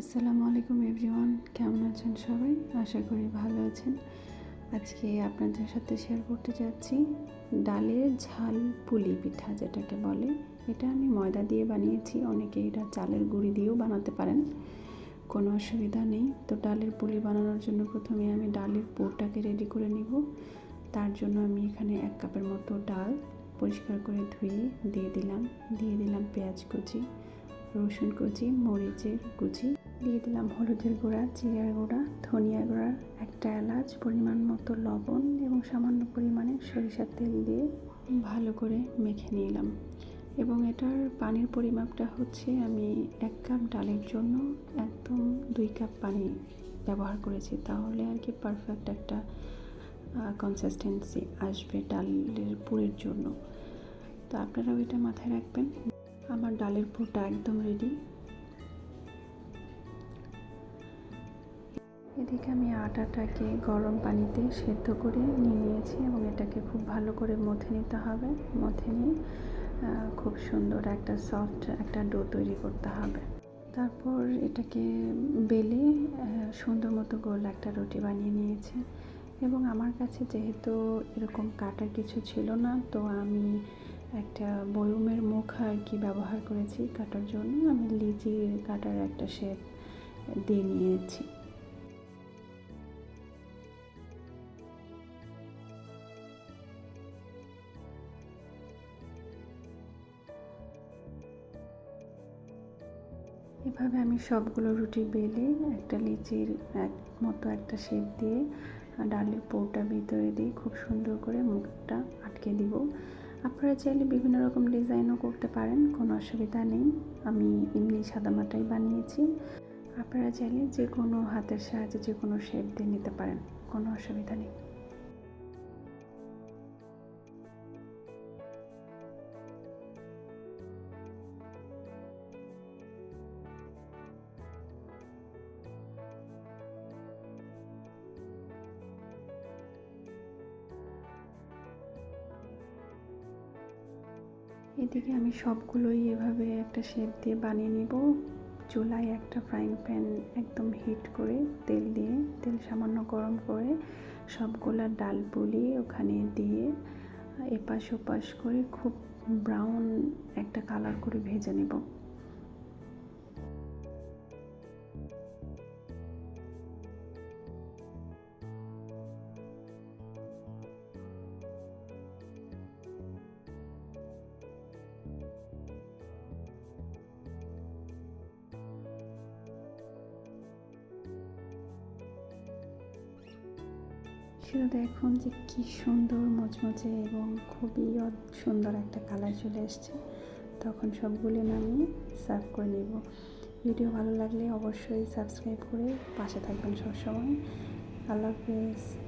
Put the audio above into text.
আসসালামু আলাইকুম এভরিওয়ান, কেমন আছেন সবাই? আশা করি ভালো আছেন। আজকে আপনাদের সাথে শেয়ার করতে যাচ্ছি ডালের ঝাল পুলি পিঠা যেটাকে বলে। এটা আমি ময়দা দিয়ে বানিয়েছি, অনেকে এটা চালের গুঁড়ি দিয়েও বানাতে পারেন, কোনো অসুবিধা নেই। তো ডালের পুলি বানানোর জন্য প্রথমে আমি ডালের পুরটাকে রেডি করে নিব। তার জন্য আমি এখানে এক কাপের মতো ডাল পরিষ্কার করে ধুয়ে দিয়ে দিলাম। দিয়ে দিলাম পেঁয়াজ কুচি, রসুন কুচি, মরিচের কুচি দিয়ে দিলাম হলুদের গুঁড়া, জিরার গুঁড়া, ধনিয়া গুঁড়া, একটা এলাচ, পরিমাণ মতো লবণ এবং সামান্য পরিমাণে সরিষার তেল দিয়ে ভালো করে মেখে নিলাম। এবং এটার পানির পরিমাপটা হচ্ছে আমি এক কাপ ডালের জন্য একদম দুই কাপ পানি ব্যবহার করেছি। তাহলে আর কি পারফেক্ট একটা কনসিস্টেন্সি আসবে ডালের পুরের জন্য। তো আপনারাও এটা মাথায় রাখবেন। আমার ডালের পুরটা একদম রেডি এদিকে আমি আটাটাকে গরম পানিতে সেদ্ধ করে নিয়ে নিয়েছি এবং এটাকে খুব ভালো করে মথে নিতে হবে। মথে নিয়ে খুব সুন্দর একটা সফট একটা ডো তৈরি করতে হবে। তারপর এটাকে বেলে সুন্দর মতো গোল একটা রুটি বানিয়ে নিয়েছে। এবং আমার কাছে যেহেতু এরকম কাটার কিছু ছিল না, তো আমি একটা বয়ুমের মুখ আর কি ব্যবহার করেছি কাটার জন্য। আমি লিচির কাটার একটা শেপ দিয়ে নিয়েছি। এভাবে আমি সবগুলো রুটি বেলে একটা লিচির এক মতো একটা শেপ দিয়ে ডালের পৌটা ভিতরে দিয়ে খুব সুন্দর করে মুখটা আটকে দিব। আপনারা চাইলে বিভিন্ন রকম ডিজাইনও করতে পারেন, কোনো অসুবিধা নেই। আমি এমনি সাদামাটাই বানিয়েছি। আপনারা চাইলে যে কোনো হাতের সাহায্যে যে কোনো শেপ দিয়ে নিতে পারেন, কোনো অসুবিধা নেই। এদিকে আমি সবগুলোই এভাবে একটা শেপ দিয়ে বানিয়ে নেব। চুলায় একটা ফ্রাইং প্যান একদম হিট করে তেল দিয়ে, তেল সামান্য গরম করে সবগুলা ডাল বুলিয়ে ওখানে দিয়ে এপাশ ওপাশ করে খুব ব্রাউন একটা কালার করে ভেজে নেব। শুধু দেখুন যে কি সুন্দর মচমচে এবং খুবই সুন্দর একটা কালার চলে এসছে। তখন সবগুলি নামিয়ে সার্ভ করে নেব। ভিডিও ভালো লাগলে অবশ্যই সাবস্ক্রাইব করে পাশে থাকবেন সবসময়। আল্লাহ হাফেজ।